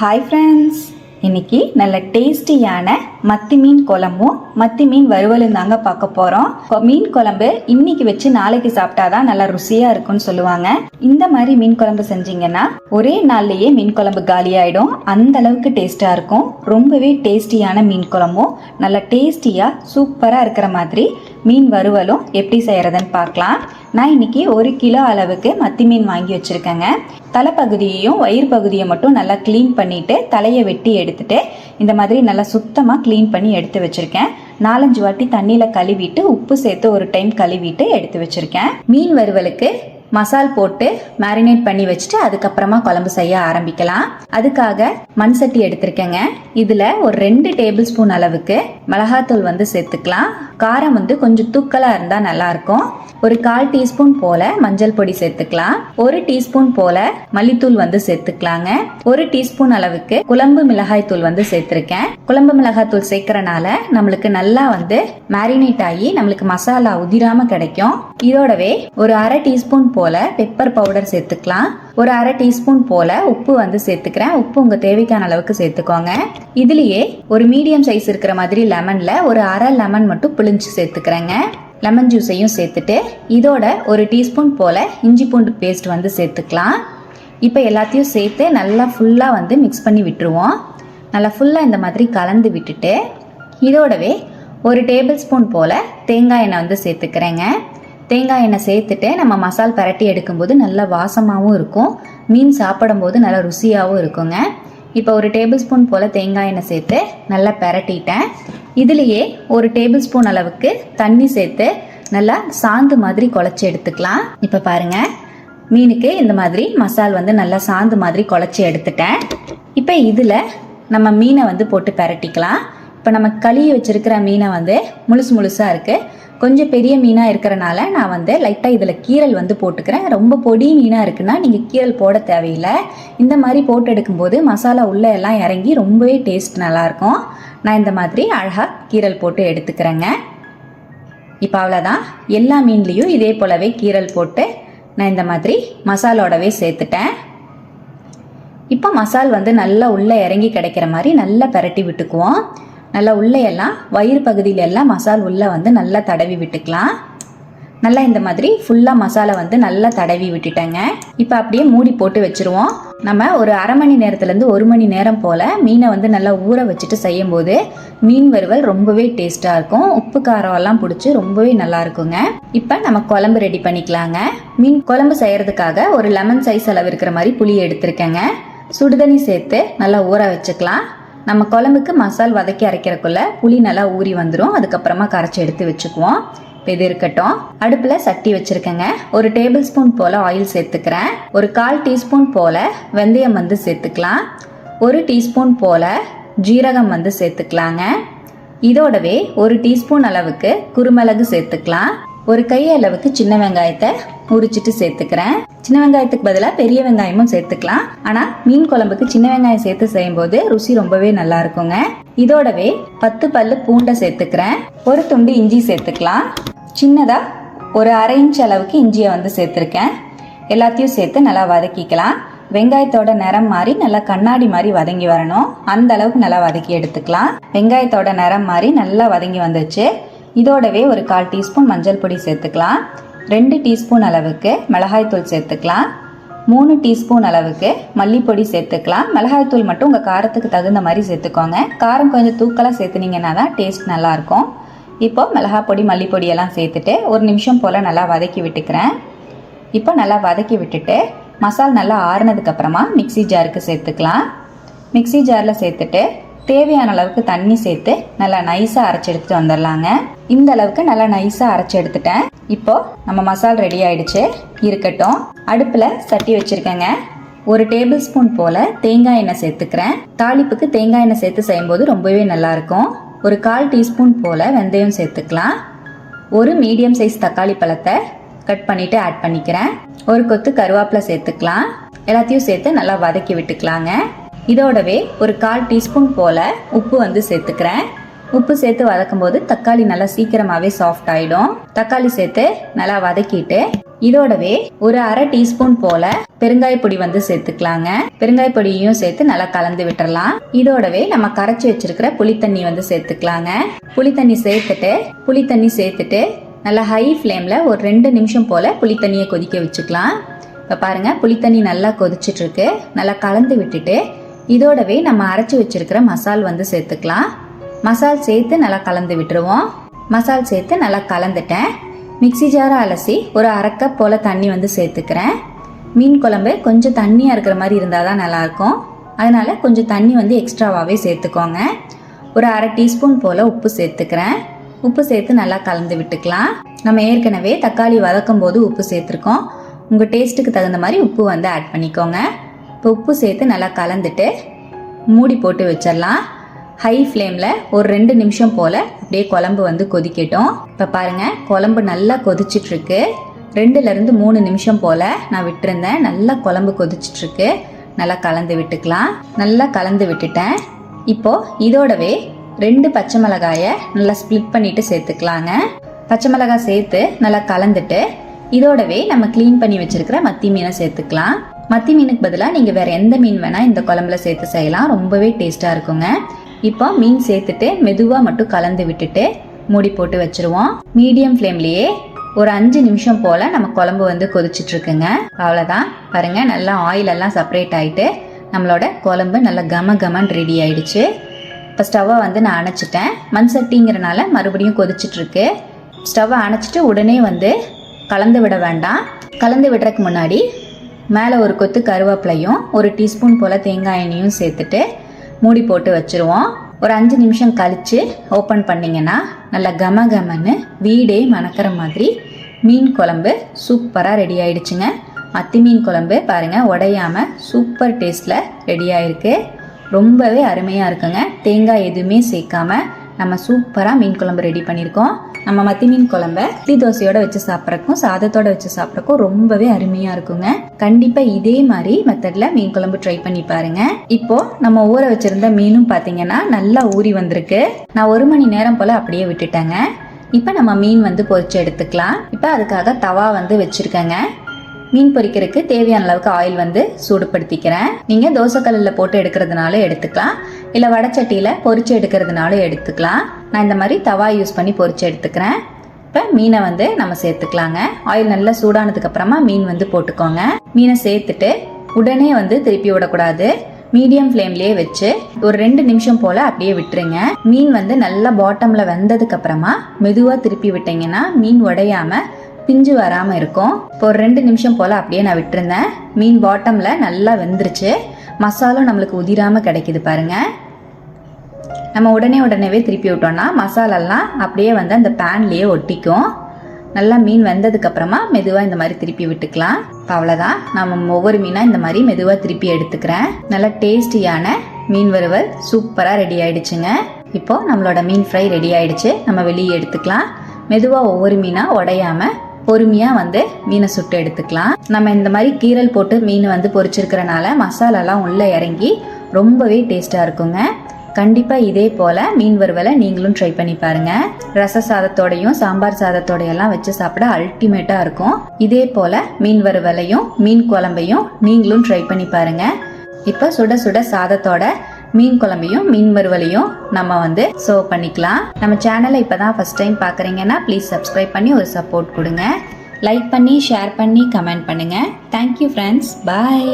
Hi friends இன்னைக்கு நல்ல டேஸ்டியான மத்தி மீன் குழம்பும் மத்தி மீன் வறுவலும் தாங்க பார்க்க போகிறோம் மீன் குழம்பு இன்னைக்கு வச்சு நாளைக்கு சாப்பிட்டாதான் நல்லா ருசியாக இருக்கும்னு சொல்லுவாங்க. இந்த மாதிரி மீன் குழம்பு செஞ்சீங்கன்னா ஒரே நாள்லயே மீன் குழம்பு காலியாயிடும். அந்த அளவுக்கு டேஸ்ட்டாக இருக்கும். ரொம்பவே டேஸ்டியான மீன் குழம்பும் நல்லா டேஸ்டியாக சூப்பராக இருக்கிற மாதிரி மீன் வறுவலும் எப்படி செய்கிறதுன்னு பார்க்கலாம். நான் இன்னைக்கு ஒரு கிலோ அளவுக்கு மத்தி மீன் வாங்கி வச்சுருக்கேங்க. தலைப்பகுதியையும் வயிறு பகுதியை மட்டும் நல்லா க்ளீன் பண்ணிவிட்டு தலையை வெட்டி எடுத்துட்டு இந்த மாதிரி நல்லா சுத்தமாக க்ளீன் பண்ணி எடுத்து வச்சுருக்கேன். நாலஞ்சு வாட்டி தண்ணியில் கழுவிட்டு உப்பு சேர்த்து ஒரு டைம் கழுவிட்டு எடுத்து வச்சுருக்கேன். மீன் வறுவலுக்கு மசால் போட்டு மேரினேட் பண்ணி வச்சுட்டு அதுக்கப்புறமா குழம்பு செய்ய ஆரம்பிக்கலாம். அதுக்காக மண் சட்டி எடுத்திருக்கேங்க. இதுல ஒரு ரெண்டு டேபிள் ஸ்பூன் அளவுக்கு மிளகாத்தூள் வந்து சேர்த்துக்கலாம். காரம் வந்து கொஞ்சம் தூக்கலா இருந்தா நல்லா இருக்கும் ஒரு கால் டீஸ்பூன் போல மஞ்சள் பொடி சேர்த்துக்கலாம். ஒரு டீஸ்பூன் போல மல்லித்தூள் வந்து சேர்த்துக்கலாங்க. ஒரு டீஸ்பூன் அளவுக்கு குழம்பு மிளகாய் தூள் வந்து சேர்த்திருக்கேன். குழம்பு மிளகாய் தூள் சேர்க்கறனால நம்மளுக்கு நல்லா வந்து மேரினேட் ஆகி நம்மளுக்கு மசாலா உதிராம கிடைக்கும். இதோடவே ஒரு அரை டீஸ்பூன் போல பெப்பர் பவுடர் சேர்த்துக்கலாம். ஒரு அரை டீஸ்பூன் போல உப்பு வந்து சேர்த்துக்கிறேன். உப்பு உங்க தேவைக்கான அளவுக்கு சேர்த்துக்கோங்க. இதுலயே ஒரு மீடியம் சைஸ் இருக்கிற மாதிரி லெமன்ல ஒரு அரை லெமன் மட்டும் பிழிஞ்சு சேர்த்துக்கிறேங்க. லெமன் ஜூஸையும் சேர்த்துட்டு இதோட ஒரு டீஸ்பூன் போல் இஞ்சி பூண்டு பேஸ்ட் வந்து சேர்த்துக்கலாம். இப்போ எல்லாத்தையும் சேர்த்து நல்லா ஃபுல்லாக வந்து மிக்ஸ் பண்ணி விட்டுருவோம். நல்லா ஃபுல்லாக இந்த மாதிரி கலந்து விட்டுட்டு இதோடவே ஒரு டேபிள் ஸ்பூன் போல் தேங்காய் எண்ணெய் வந்து சேர்த்துக்கிறேங்க. தேங்காய் எண்ணெய் சேர்த்துட்டு நம்ம மசால் பரட்டி எடுக்கும்போது நல்லா வாசமாகவும் இருக்கும். மீன் சாப்பிடும்போது நல்லா ருசியாகவும் இருக்குங்க. இப்போ ஒரு டேபிள் ஸ்பூன் போல் தேங்காய் எண்ணெய் சேர்த்து நல்லா பரட்டிட்டேன். இதுலேயே ஒரு டேபிள் ஸ்பூன் அளவுக்கு தண்ணி சேர்த்து நல்லா சாந்து மாதிரி குழச்சி எடுத்துக்கலாம். இப்போ பாருங்கள் மீனுக்கு இந்த மாதிரி மசால் வந்து நல்லா சாந்து மாதிரி குழச்சி எடுத்துட்டேன். இப்போ இதில் நம்ம மீனை வந்து போட்டு பரட்டிக்கலாம். இப்போ நம்ம கழுவி வச்சுருக்கிற மீனை வந்து முழுசு முழுசாக இருக்குது கொஞ்சம் பெரிய மீனாக இருக்கிறனால நான் வந்து லைட்டாக இதில் கீரல் வந்து போட்டுக்கிறேன். ரொம்ப பொடி மீனாக இருக்குன்னா நீங்கள் கீரல் போட தேவையில்லை. இந்த மாதிரி போட்டு எடுக்கும்போது மசாலா உள்ளே எல்லாம் இறங்கி ரொம்பவே டேஸ்ட் நல்லாயிருக்கும் நான் இந்த மாதிரி அழகாக கீரல் போட்டு எடுத்துக்கிறேங்க. இப்போ அவ்வளோதான் எல்லா மீன்லேயும் இதே போலவே கீரல் போட்டு நான் இந்த மாதிரி மசாலோடவே சேர்த்துட்டேன். இப்போ மசால் வந்து நல்லா உள்ளே இறங்கி கிடைக்கிற மாதிரி நல்லா பரட்டி விட்டுக்குவோம். நல்லா உள்ளே எல்லாம் வயிறு பகுதியில எல்லாம் மசால் உள்ளே வந்து நல்லா தடவி விட்டுக்கலாம். நல்லா இந்த மாதிரி ஃபுல்லாக மசாலா வந்து நல்லா தடவி விட்டுட்டேங்க. இப்போ அப்படியே மூடி போட்டு வச்சுருவோம். நம்ம ஒரு அரை மணி நேரத்துலேருந்து ஒரு மணி நேரம் போல் மீனை வந்து நல்லா ஊற வச்சுட்டு செய்யும்போது மீன் வறுவல் ரொம்பவே டேஸ்ட்டாக இருக்கும். உப்பு காரம் எல்லாம் பிடிச்சி ரொம்பவே நல்லா இருக்குங்க. இப்போ நம்ம குழம்பு ரெடி பண்ணிக்கலாங்க. மீன் குழம்பு செய்கிறதுக்காக ஒரு லெமன் சைஸ் அளவு இருக்கிற மாதிரி புளி எடுத்திருக்கேங்க. சுடுதண்ணி சேர்த்து நல்லா ஊற வச்சுக்கலாம். நம்ம குழம்புக்கு மசால் வதக்கி அரைக்கிறக்குள்ள புளி நல்லா ஊறி வந்துடும் அதுக்கப்புறமா கரைச்சி எடுத்து வச்சுக்குவோம். இப்போ இது இருக்கட்டும். அடுப்பில் சட்டி வச்சுருக்கேங்க. ஒரு டேபிள் ஸ்பூன் போல் ஆயில் சேர்த்துக்கிறேன். ஒரு கால் டீஸ்பூன் போல் வெந்தயம் வந்து சேர்த்துக்கலாம். ஒரு டீஸ்பூன் போல் ஜீரகம் வந்து சேர்த்துக்கலாங்க. இதோடவே ஒரு டீஸ்பூன் அளவுக்கு குருமிளகு சேர்த்துக்கலாம். ஒரு கை அளவுக்கு சின்ன வெங்காயத்தை உரிச்சிட்டு சேர்த்துக்கிறேன். சின்ன வெங்காயத்துக்கு பதிலாக பெரிய வெங்காயமும் சேர்த்துக்கலாம். ஆனால் மீன் குழம்புக்கு சின்ன வெங்காயம் சேர்த்து செய்யும்போது ருசி ரொம்பவே நல்லா இருக்குங்க. இதோடவே பத்து பல்லு பூண்டை சேர்த்துக்கிறேன். ஒரு துண்டு இஞ்சி சேர்த்துக்கலாம். சின்னதாக ஒரு அரை இன்ச் அளவுக்கு இஞ்சியை வந்து சேர்த்துருக்கேன். எல்லாத்தையும் சேர்த்து நல்லா வதக்கிக்கலாம். வெங்காயத்தோட நிறம் மாறி நல்லா கண்ணாடி மாதிரி வதங்கி வரணும். அந்த அளவுக்கு நல்லா வதக்கி எடுத்துக்கலாம். வெங்காயத்தோட நிறம் மாறி நல்லா வதங்கி வந்துச்சு இதோடவே ஒரு கால் டீஸ்பூன் மஞ்சள் பொடி சேர்த்துக்கலாம். ரெண்டு டீஸ்பூன் அளவுக்கு மிளகாய்த்தூள் சேர்த்துக்கலாம். மூணு டீஸ்பூன் அளவுக்கு மல்லிப்பொடி சேர்த்துக்கலாம். மிளகாய்த்தூள் மட்டும் உங்கள் காரத்துக்கு தகுந்த மாதிரி சேர்த்துக்கோங்க. காரம் கொஞ்சம் தூக்கலாக சேர்த்துனீங்கன்னா தான் டேஸ்ட் நல்லாயிருக்கும் இப்போ மிளகா பொடி மல்லிப்பொடி எல்லாம் சேர்த்துட்டு ஒரு நிமிஷம் போல் நல்லா வதக்கி விட்டுக்கிறேன். இப்போ நல்லா வதக்கி விட்டுட்டு மசால் நல்லா ஆறுனதுக்கப்புறமா மிக்ஸி ஜாருக்கு சேர்த்துக்கலாம். மிக்ஸி ஜாரில் சேர்த்துட்டு தேவையான அளவுக்கு தண்ணி சேர்த்து நல்லா நைஸாக அரைச்சி எடுத்துகிட்டு வந்துடலாங்க இந்த அளவுக்கு நல்லா நைஸாக அரைச்சி எடுத்துட்டேன். இப்போ நம்ம மசால் ரெடி ஆயிடுச்சு. இருக்கட்டும். அடுப்பில் சட்டி வச்சுருக்கேங்க. ஒரு டேபிள் ஸ்பூன் போல் தேங்காய் எண்ணெய் சேர்த்துக்கிறேன். தாளிப்புக்கு தேங்காய் எண்ணெய் சேர்த்து செய்யும்போது ரொம்பவே நல்லாயிருக்கும். ஒரு கால் டீஸ்பூன் போல் வெந்தயம் சேர்த்துக்கலாம். ஒரு மீடியம் சைஸ் தக்காளி பழத்தை கட் பண்ணிவிட்டு ஆட் பண்ணிக்கிறேன். ஒரு கொத்து கருவேப்பிலை சேர்த்துக்கலாம். எல்லாத்தையும் சேர்த்து நல்லா வதக்கி விட்டுக்கலாங்க. இதோடவே ஒரு கால் டீஸ்பூன் போல் உப்பு வந்து சேர்த்துக்கிறேன். உப்பு சேர்த்து வதக்கும் போது தக்காளி நல்லா சீக்கிரமாவே சாஃப்ட் ஆயிடும். தக்காளி சேர்த்து நல்லா வதக்கிட்டு இதோடவே ஒரு அரை டீஸ்பூன் போல பெருங்காய பொடி வந்து சேர்த்துக்கலாங்க. பெருங்காய பொடியையும் சேர்த்து நல்லா கலந்து விட்டுறலாம். இதோடவே நம்ம கரைச்சி வச்சிருக்கிற புளித்தண்ணி வந்து சேர்த்துக்கலாங்க. புளித்தண்ணி சேர்த்துட்டு புளித்தண்ணி சேர்த்துட்டு நல்லா ஹை ஃப்ளேம்ல ஒரு ரெண்டு நிமிஷம் போல புளித்தண்ணியை கொதிக்க வச்சுக்கலாம். இப்போ பாருங்க புளித்தண்ணி நல்லா கொதிச்சிட்டு இருக்கு நல்லா கலந்து விட்டுட்டு இதோடவே நம்ம அரைச்சி வச்சிருக்கிற மசால் வந்து சேர்த்துக்கலாம். மசால் சேர்த்து நல்லா கலந்து விட்டுருவோம். மசால் சேர்த்து நல்லா கலந்துட்டேன். மிக்ஸி ஜாரை அலசி ஒரு அரை கப் போல் தண்ணி வந்து சேர்த்துக்கிறேன். மீன் குழம்பு கொஞ்சம் தண்ணியாக இருக்கிற மாதிரி இருந்தால் தான் நல்லாயிருக்கும். அதனால் கொஞ்சம் தண்ணி வந்து எக்ஸ்ட்ராவாகவே சேர்த்துக்கோங்க. ஒரு அரை டீஸ்பூன் போல் உப்பு சேர்த்துக்கிறேன். உப்பு சேர்த்து நல்லா கலந்து விட்டுக்கலாம். நம்ம ஏற்கனவே தக்காளி வதக்கும் போது உப்பு சேர்த்துருக்கோம். உங்கள் டேஸ்ட்டுக்கு தகுந்த மாதிரி உப்பு வந்து ஆட் பண்ணிக்கோங்க. இப்போ உப்பு சேர்த்து நல்லா கலந்துட்டு மூடி போட்டு வச்சிடலாம். ஹை ஃப்ளேமில் ஒரு ரெண்டு நிமிஷம் போல் அப்படியே குழம்பு வந்து கொதிக்கட்டும். இப்போ பாருங்கள் குழம்பு நல்லா கொதிச்சிட்ருக்கு. ரெண்டுலேருந்து மூணு நிமிஷம் போல் நான் விட்டுருந்தேன். நல்லா குழம்பு கொதிச்சிட்ருக்கு. நல்லா கலந்து விட்டுக்கலாம். நல்லா கலந்து விட்டுட்டேன். இப்போது இதோடவே ரெண்டு பச்சை மிளகாயை நல்லா ஸ்ப்ளிட் பண்ணிட்டு சேர்த்துக்கலாங்க. பச்சை மிளகாய் சேர்த்து நல்லா கலந்துட்டு இதோடவே நம்ம க்ளீன் பண்ணி வச்சிருக்கிற மத்தி மீனை சேர்த்துக்கலாம். மத்தி மீனுக்கு பதிலாக நீங்கள் வேறு எந்த மீன் வேணால் இந்த குழம்புல சேர்த்து செய்யலாம். ரொம்பவே டேஸ்ட்டாக இருக்குங்க. இப்போ மீன் சேர்த்துட்டு மெதுவாக மட்டும் கலந்து விட்டுட்டு மூடி போட்டு வச்சிருவோம். மீடியம் ஃப்ளேம்லேயே ஒரு அஞ்சு நிமிஷம் போல் நம்ம குழம்பு வந்து கொதிச்சிட்டு இருக்குங்க. அவ்வளோதான் பாருங்க நல்லா ஆயில் எல்லாம் செப்பரேட் ஆகிட்டு நம்மளோட குழம்பு நல்லா கம கமன்னு ரெடி ஆயிடுச்சு. இப்போ ஸ்டவ்வை வந்து நான் அணைச்சிட்டேன். மண் சட்டிங்கிறனால மறுபடியும் கொதிச்சிட்ருக்கு ஸ்டவ்வை அணைச்சிட்டு உடனே வந்து கலந்து விட வேண்டாம். கலந்து விடுறதுக்கு முன்னாடி மேலே ஒரு கொத்து கருவேப்பிலையும் ஒரு டீஸ்பூன் போல் தேங்காய் எண்ணெயும் சேர்த்துட்டு மூடி போட்டு வச்சுருவோம். ஒரு அஞ்சு நிமிஷம் கழித்து ஓப்பன் பண்ணிங்கன்னா நல்லா கம கமன்னு வீடே மணக்கிற மாதிரி மீன் குழம்பு சூப்பராக ரெடி ஆயிடுச்சுங்க. மத்தி மீன் குழம்பு பாருங்கள் உடையாமல் சூப்பர் டேஸ்ட்டில் ரெடி ஆயிருக்கு. ரொம்பவே அருமையாக இருக்குங்க. தேங்காய் எதுவுமே சேர்க்காம நம்ம சூப்பராக மீன் குழம்பு ரெடி பண்ணியிருக்கோம். நம்ம மத்தி மீன் குழம்ப இட்லி தோசையோட வச்சு சாப்பிட்றக்கும் சாதத்தோட வச்சு சாப்பிட்றக்கும் ரொம்பவே அருமையாக இருக்குங்க. கண்டிப்பாக இதே மாதிரி மெத்தடில் மீன் குழம்பு ட்ரை பண்ணி பாருங்க. இப்போ நம்ம ஊற வச்சிருந்த மீனும் பார்த்தீங்கன்னா நல்லா ஊறி வந்திருக்கு. நான் ஒரு மணி நேரம் போல் அப்படியே விட்டுட்டேங்க. இப்போ நம்ம மீன் வந்து பொறிச்சு எடுத்துக்கலாம். இப்போ அதுக்காக தவா வந்து வச்சுருக்கேங்க. மீன் பொரிக்கிறதுக்கு தேவையான அளவுக்கு ஆயில் வந்து சூடுபடுத்திக்கிறேன். நீங்கள் தோசைக்கல்லில் போட்டு எடுக்கிறதுனால எடுத்துக்கலாம். இல்லை வடச்சட்டியில் பொறிச்சு எடுக்கிறதுனாலும் எடுத்துக்கலாம். நான் இந்த மாதிரி தவா யூஸ் பண்ணி பொறிச்சு எடுத்துக்கிறேன். இப்போ மீனை வந்து நம்ம சேர்த்துக்கலாங்க. ஆயில் நல்லா சூடானதுக்கு அப்புறமா மீன் வந்து போட்டுக்கோங்க. மீனை சேர்த்துட்டு உடனே வந்து திருப்பி விடக்கூடாது. மீடியம் ஃப்ளேம்லயே வச்சு ஒரு ரெண்டு நிமிஷம் போல அப்படியே விட்டுருங்க. மீன் வந்து நல்லா பாட்டம்ல வெந்ததுக்கு அப்புறமா மெதுவா திருப்பி விட்டீங்கன்னா மீன் உடையாம பிஞ்சு வராம இருக்கும். இப்போ ஒரு ரெண்டு நிமிஷம் போல அப்படியே நான் விட்டுருந்தேன். மீன் பாட்டம்ல நல்லா வெந்துருச்சு. மசாலும் நம்மளுக்கு உதிராமல் கிடைக்குது பாருங்க. நம்ம உடனே உடனேவே திருப்பி விட்டோம்னா மசாலாலாம் அப்படியே வந்து அந்த பேன்லேயே ஒட்டிக்கும். நல்லா மீன் வெந்ததுக்கப்புறமா மெதுவாக இந்த மாதிரி திருப்பி விட்டுக்கலாம். இப்போ அவ்வளோதான் நம்ம ஒவ்வொரு மீனாக இந்த மாதிரி மெதுவாக திருப்பி எடுத்துக்கிறேன். நல்லா டேஸ்டியான மீன் வறுவல் சூப்பராக ரெடி ஆயிடுச்சுங்க. இப்போது நம்மளோட மீன் ஃப்ரை ரெடி ஆயிடுச்சு. நம்ம வெளியே எடுத்துக்கலாம். மெதுவாக ஒவ்வொரு மீனாக உடையாமல் பொறுமையாக வந்து மீனை சுட்டு எடுத்துக்கலாம். நம்ம இந்த மாதிரி கீரல் போட்டு மீன் வந்து பொரிச்சிருக்கிறனால மசாலாலாம் உள்ளே இறங்கி ரொம்பவே டேஸ்ட்டாக இருக்குங்க. கண்டிப்பாக இதே போல் மீன் வறுவலை நீங்களும் ட்ரை பண்ணி பாருங்கள் ரச சாதத்தோடையும் சாம்பார் சாதத்தோடையெல்லாம் வச்சு சாப்பிட அல்டிமேட்டாக இருக்கும். இதே போல் மீன் வறுவலையும் மீன் குழம்பையும் நீங்களும் ட்ரை பண்ணி பாருங்க. இப்போ சுட சுட சாதத்தோட மீன் குழம்பையும் மீன் வறுவலையும் நம்ம வந்து சர்வ் பண்ணிக்கலாம். நம்ம சேனலை இப்போ தான் ஃபஸ்ட் டைம் பார்க்குறீங்கன்னா ப்ளீஸ் சப்ஸ்கிரைப் பண்ணி ஒரு சப்போர்ட் கொடுங்க. லைக் பண்ணி ஷேர் பண்ணி கமெண்ட் பண்ணுங்கள் தேங்க்யூ ஃப்ரெண்ட்ஸ் பாய்